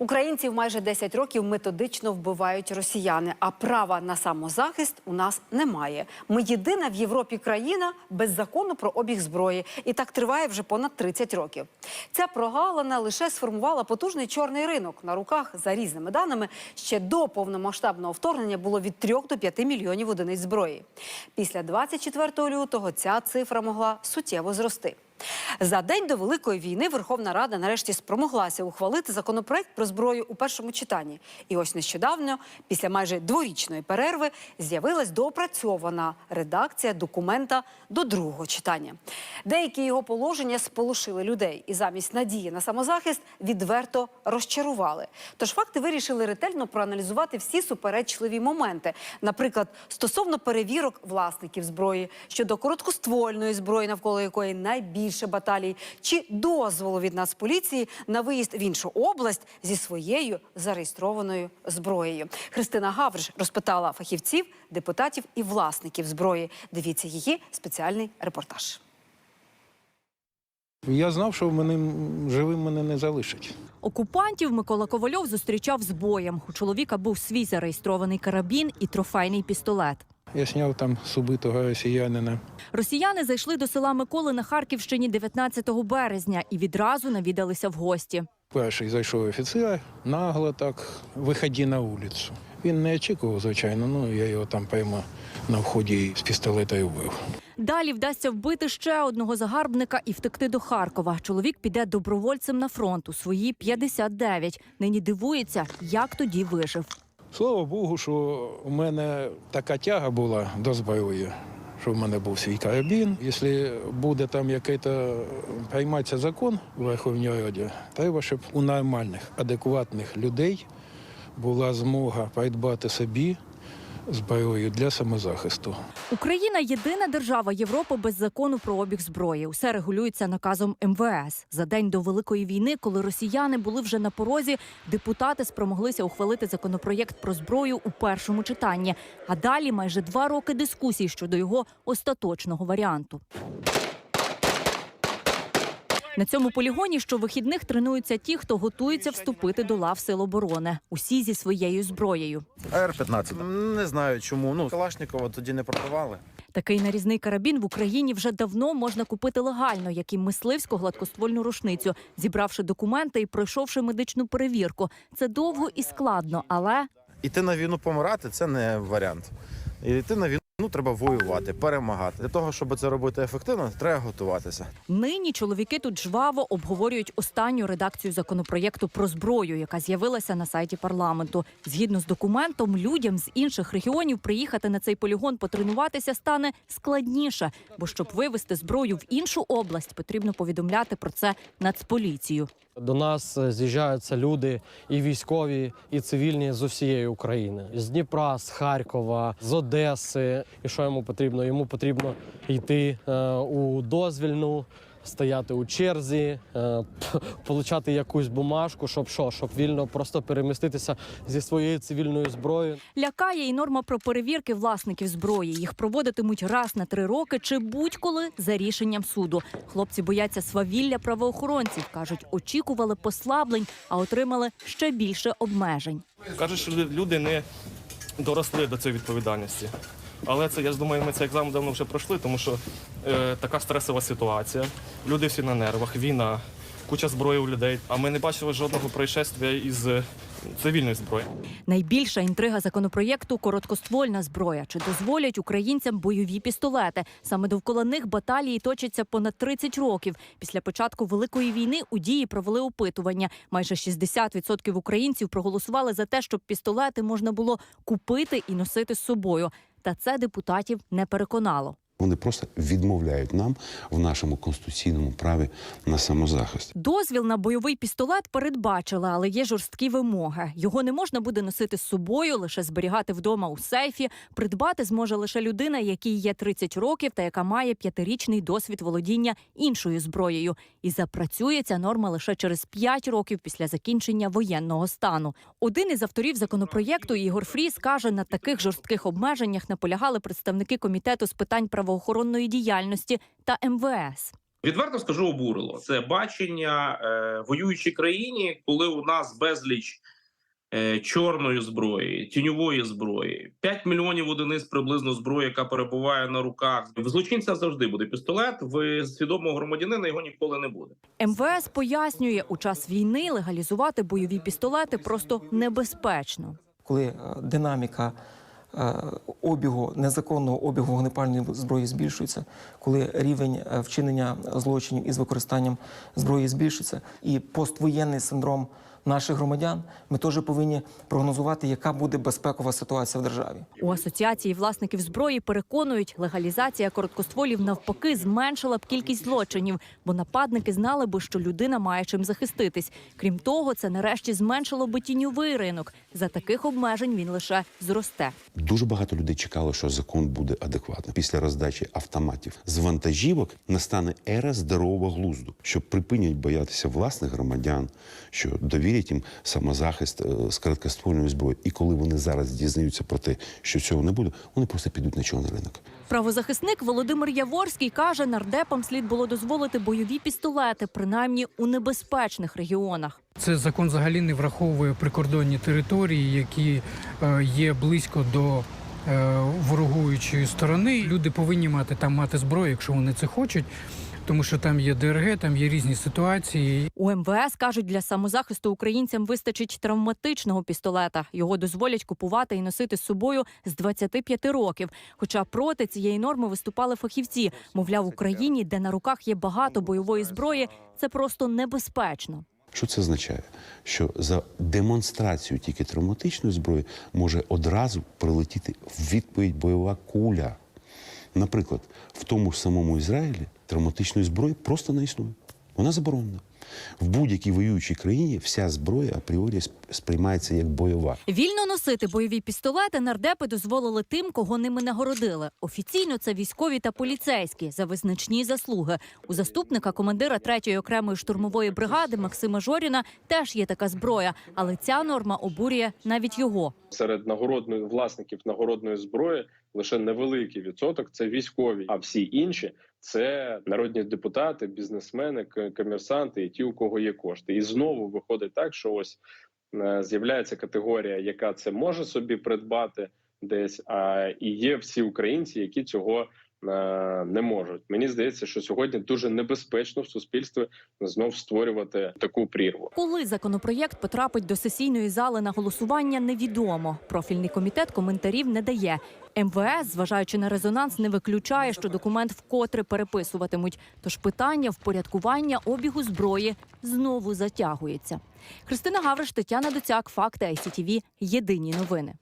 Українців майже 10 років методично вбивають росіяни, а права на самозахист у нас немає. Ми єдина в Європі країна без закону про обіг зброї, і так триває вже понад 30 років. Ця прогалина лише сформувала потужний чорний ринок. На руках за різними даними ще до повномасштабного вторгнення було від 3 до 5 мільйонів одиниць зброї. Після 24 лютого ця цифра могла суттєво зрости. За день до великої війни Верховна Рада нарешті спромоглася ухвалити законопроект про зброю у першому читанні. І ось нещодавно, після майже дворічної перерви, з'явилась доопрацьована редакція документа до другого читання. Деякі його положення сполошили людей і замість надії на самозахист відверто розчарували. Тож факти вирішили ретельно проаналізувати всі суперечливі моменти, наприклад, стосовно перевірок власників зброї щодо короткоствольної зброї, навколо якої найбільше баталій, чи дозволу від Нацполіції на виїзд в іншу область зі своєю зареєстрованою зброєю. Христина Гавриш розпитала фахівців, депутатів і власників зброї. Дивіться її спеціальний репортаж. Я знав, що мене живим мене не залишать. Окупантів Микола Ковальов зустрічав з боєм. У чоловіка був свій зареєстрований карабін і трофейний пістолет. Я сняв там з убитого росіянина. Росіяни зайшли до села Миколи на Харківщині 19 березня і відразу навідалися в гості. Перший зайшов офіцер, нагло так, виході на вулицю. Він не очікував, звичайно, ну я його там прямо на вході з пістолета і вбив. Далі вдасться вбити ще одного загарбника і втекти до Харкова. Чоловік піде добровольцем на фронт у свої 59. Нині дивується, як тоді вижив. Слава Богу, що у мене така тяга була до зброї, що в мене був свій карабін. Якщо буде там якийсь прийматися закон у Верховній Раді, треба, щоб у нормальних, адекватних людей була змога придбати собі зброю для самозахисту. Україна єдина держава Європи без закону про обіг зброї. Усе регулюється наказом МВС. За день до великої війни, коли росіяни були вже на порозі, депутати спромоглися ухвалити законопроєкт про зброю у першому читанні. А далі майже два роки дискусій щодо його остаточного варіанту. На цьому полігоні щовихідних тренуються ті, хто готується вступити до лав сил оборони. Усі зі своєю зброєю. АР-15. Не знаю чому. Ну, Калашникова тоді не продавали. Такий нарізний карабін в Україні вже давно можна купити легально, як і мисливську гладкоствольну рушницю, зібравши документи і пройшовши медичну перевірку. Це довго і складно, але Іти на війну помирати це не варіант. І Йти на війну треба воювати, перемагати. Для того, щоб це робити ефективно, треба готуватися. нині чоловіки тут жваво обговорюють останню редакцію законопроєкту про зброю, яка з'явилася на сайті парламенту. Згідно з документом, людям з інших регіонів приїхати на цей полігон потренуватися стане складніше, бо щоб вивезти зброю в іншу область, потрібно повідомляти про це нацполіцію. До нас е, з'їжджаються люди і військові, і цивільні з усієї України з Дніпра, з Харкова, з Одеси. І що йому потрібно? Йому потрібно йти е, у дозвільну, стояти у черзі, е, получати якусь бумажку, щоб що, щоб вільно просто переміститися зі своєю цивільною зброєю. Лякає і норма про перевірки власників зброї. Їх проводитимуть раз на три роки чи будь-коли за рішенням суду. Хлопці бояться свавілля правоохоронців. кажуть, очікували послаблень, а отримали ще більше обмежень. Кажуть, що люди не доросли до цієї відповідальності. Але це, я ж думаю, ми цей екзамен давно вже пройшли, тому що е, така стресова ситуація. Люди всі на нервах, війна, куча зброї у людей. А ми не бачили жодного происшествия із е, цивільної зброї. Найбільша інтрига законопроєкту короткоствольна зброя. Чи дозволять українцям бойові пістолети? Саме довкола них баталії точаться понад 30 років. Після початку великої війни у дії провели опитування. Майже 60% українців проголосували за те, щоб пістолети можна було купити і носити з собою. Та це депутатів не переконало. Вони просто відмовляють нам в нашому конституційному праві на самозахист. Дозвіл на бойовий пістолет передбачили, але є жорсткі вимоги. Його не можна буде носити з собою, лише зберігати вдома у сейфі. Придбати зможе лише людина, якій є 30 років та яка має п'ятирічний досвід володіння іншою зброєю. І запрацює ця норма лише через 5 років після закінчення воєнного стану. Один із авторів законопроєкту Ігор Фріс каже, на таких жорстких обмеженнях наполягали представники комітету з питань правоохоронної діяльності та МВС. Відверто скажу, обурило це бачення е, воюючій країні, коли у нас безліч е, чорної зброї, тіньової зброї, 5 мільйонів одиниць приблизно зброї, яка перебуває на руках. В злочинця завжди буде пістолет. В свідомого громадянина його ніколи не буде. МВС пояснює, у час війни легалізувати бойові пістолети просто небезпечно. коли е, динаміка обігу незаконного обігу вогнепальної зброї збільшується, коли рівень е, вчинення злочинів із використанням зброї збільшується, і поствоєнний синдром наших громадян, ми теж повинні прогнозувати, яка буде безпекова ситуація в державі. У асоціації власників зброї переконують, легалізація короткостволів навпаки зменшила б кількість злочинів, бо нападники знали би, що людина має чим захиститись. Крім того, це нарешті зменшило би тіньовий ринок. За таких обмежень він лише зросте. Дуже багато людей чекало, що закон буде адекватним. Після роздачі автоматів з вантажівок настане ера здорового глузду, що припинять боятися власних громадян, що довірять їм самозахист е, з короткоствольної зброї. І коли вони зараз дізнаються про те, що цього не буде, вони просто підуть на чорний ринок. Правозахисник Володимир Яворський каже, нардепам слід було дозволити бойові пістолети, принаймні у небезпечних регіонах. Це закон взагалі не враховує прикордонні території, які е, є близько до е, ворогуючої сторони. Люди повинні мати там мати зброю, якщо вони це хочуть, тому що там є ДРГ, там є різні ситуації. У МВС кажуть, для самозахисту українцям вистачить травматичного пістолета. Його дозволять купувати і носити з собою з 25 років. Хоча проти цієї норми виступали фахівці. Мовляв, в Україні, де на руках є багато бойової зброї, це просто небезпечно. Що це означає? Що за демонстрацію тільки травматичної зброї може одразу прилетіти в відповідь бойова куля. Наприклад, в тому ж самому Ізраїлі травматичної зброї просто не існує. Вона заборонена. В будь-якій воюючій країні вся зброя апріорі сп- сприймається як бойова. Вільно носити бойові пістолети нардепи дозволили тим, кого ними нагородили. Офіційно це військові та поліцейські за визначні заслуги. У заступника командира 3-ї окремої штурмової бригади Максима Жоріна теж є така зброя, але ця норма обурює навіть його. серед нагородної власників нагородної зброї лише невеликий відсоток це військові, а всі інші це народні депутати, бізнесмени, к- комерсанти і ті, у кого є кошти. І знову виходить так, що ось е, з'являється категорія, яка це може собі придбати десь. А і є всі українці, які цього не можуть. Мені здається, що сьогодні дуже небезпечно в суспільстві знов створювати таку прірву. Коли законопроєкт потрапить до сесійної зали на голосування, невідомо. Профільний комітет коментарів не дає. МВС, зважаючи на резонанс, не виключає, що документ вкотре переписуватимуть. Тож питання впорядкування обігу зброї знову затягується. Христина Гавриш, Тетяна Доцяк, Факти ICTV. Єдині новини.